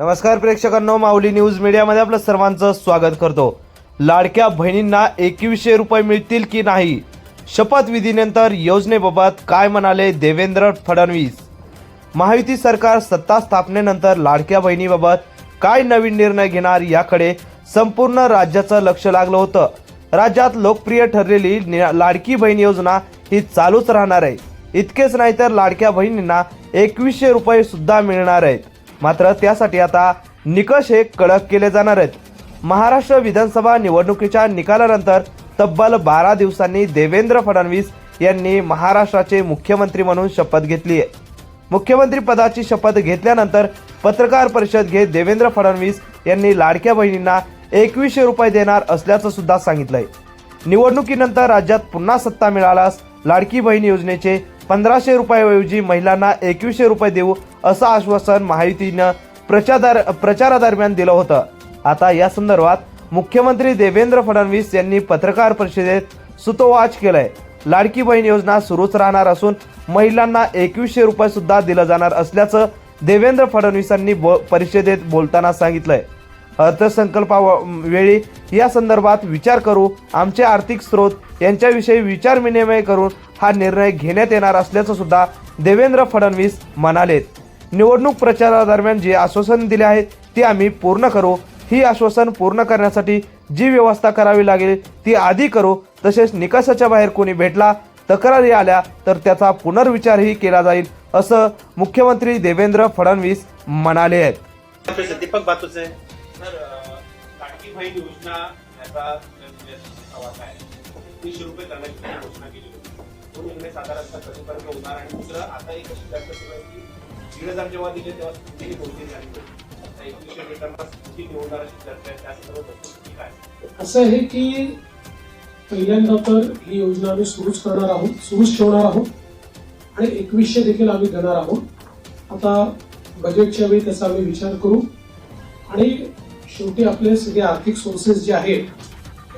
नमस्कार प्रेक्षकांनो माऊली न्यूज मीडियामध्ये आपलं सर्वांचं स्वागत करतो. लाडक्या बहिणींना एकवीसशे रुपये मिळतील की नाही? शपथविधीनंतर योजनेबाबत काय म्हणाले देवेंद्र फडणवीस? महायुती सरकार सत्ता स्थापनेनंतर लाडक्या बहिणीबाबत काय नवीन निर्णय घेणार याकडे संपूर्ण राज्याचं लक्ष लागलं होतं. राज्यात लोकप्रिय ठरलेली लाडकी बहीण योजना ही चालूच राहणार आहे. इतकेच नाही तर लाडक्या बहिणींना एकवीसशे रुपये सुद्धा मिळणार आहेत. मात्र त्यासाठी आता निकष हे कडक केले जाणार आहेत. महाराष्ट्र विधानसभा निवडणुकीच्या निकालानंतर तब्बल बारा दिवसांनी देवेंद्र फडणवीस यांनी महाराष्ट्राचे मुख्यमंत्री म्हणून शपथ घेतली आहे. मुख्यमंत्री पदाची शपथ घेतल्यानंतर पत्रकार परिषद घेत देवेंद्र फडणवीस यांनी लाडक्या बहिणींना एकवीसशे रुपये देणार असल्याचं सुद्धा सांगितलंय. निवडणुकीनंतर राज्यात पुन्हा सत्ता मिळाल्यास लाडकी बहीण योजनेचे पंधराशे रुपयाऐवजी महिलांना एकवीसशे रुपये देऊ असं आश्वासन महायुतीनं प्रचार प्रचारादरम्यान दिलं होतं. आता या संदर्भात मुख्यमंत्री देवेंद्र फडणवीस यांनी पत्रकार परिषदेत सुतोवाच केलंय. लाडकी बहीण योजना सुरूच राहणार असून महिलांना एकवीसशे रुपये सुद्धा दिलं जाणार असल्याचं देवेंद्र फडणवीसांनी बो परिषदेत बोलताना सांगितलंय. अर्थसंकल्पा वेळी या संदर्भात विचार करू आमचे आर्थिक स्रोत यांच्याविषयी विचार विनिमय करून हा निर्णय घेण्यात येणार असल्याचं सुद्धा देवेंद्र फडणवीस म्हणालेत. निवडणूक प्रचारादरम्यान जे आश्वासन दिले आहे ते आम्ही पूर्ण करू. ही आश्वासन पूर्ण करण्यासाठी जी व्यवस्था करावी लागेल ती आधी करू. तसेच निकषाच्या बाहेर कोणी भेटला तक्रारी आल्या तर त्याचा पुनर्विचारही केला जाईल असं मुख्यमंत्री देवेंद्र फडणवीस म्हणाले आहेत दीपक बातूचे सर योजना याचा म्हणजे तीनशे रुपये करण्याची घोषणा केली होती साधारणतः कधीपर्यंत होणार आणि दुसरं आता एक अशी चर्चा सुरू आहे की दीड जेव्हा दिले तेव्हा कितीही नोंदणी झाली होती आता एकवीसशे भेटांना किती निवडणार अशी चर्चा आहे त्या संदर्भात वस्तुस्थिती काय? आहे? असं आहे की पहिल्यांदा तर ही योजना आम्ही सुरूच करणार आहोत सुरूच ठेवणार आहोत. आणि एकवीसशे देखील आम्ही देणार आहोत. आता बजेटच्या वेळी त्याचा आम्ही विचार करू. आणि शेवटी आपले सगळे आर्थिक सोर्सेस जे आहेत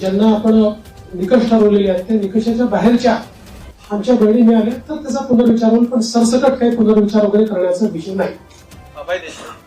ज्यांना आपण निकष ठरवलेले आहेत त्या निकषाच्या बाहेरच्या आमच्या बहिणी मिळाल्या तर त्याचा पुनर्विचार होईल पण सरसकट काही पुनर्विचार वगैरे करण्याचा विषय नाही. देशमुख.